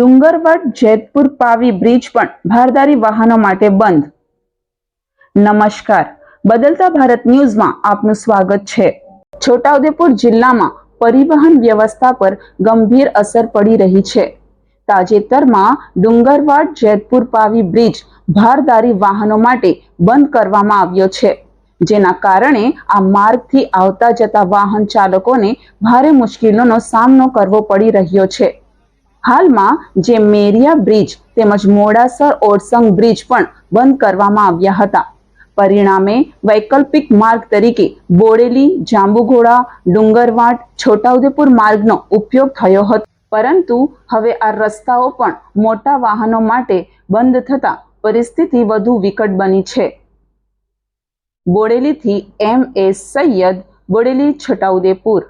ડુંગરવાડ, Jetpur Pavi bridge પણ ભારદારી વાહનો માટે બંધ. નમસ્કાર. બદલતા ભારત ન્યૂઝમાં આપનું સ્વાગત છે. છોટાઉદેપુર જિલ્લામાં પરિવહન વ્યવસ્થા પર ગંભીર અસર પડી રહી છે. તાજેતરમાં ડુંગરવાડ, જેતપુર પાવી બ્રિજ ભારદારી વાહનો માટે બંધ કરવામાં આવ્યો છે. જેના કારણે આ માર્ગથી આવતા જતા વાહન ચાલકોને ભારે મુશ્કેલીનો સામનો કરવો પડી રહ્યો છે. હાલમાં જે મેરિયા બ્રિજ તેમજ મોડાસર ઓરસંગ બ્રિજ પણ બંધ કરવામાં આવ્યા હતા. પરિણામે વૈકલ્પિક માર્ગ તરીકે બોડેલી, જાંબુઘોડા ડુંગરવાટ છોટાઉદેપુર માર્ગનો ઉપયોગ થયો હતો. પરંતુ હવે આ રસ્તાઓ પણ મોટા વાહનો માટે બંધ થતાં પરિસ્થિતિ વધુ વિકટ બની છે. બોડેલીથી એમ એ સૈયદ, બોડેલી, છોટાઉદેપુર.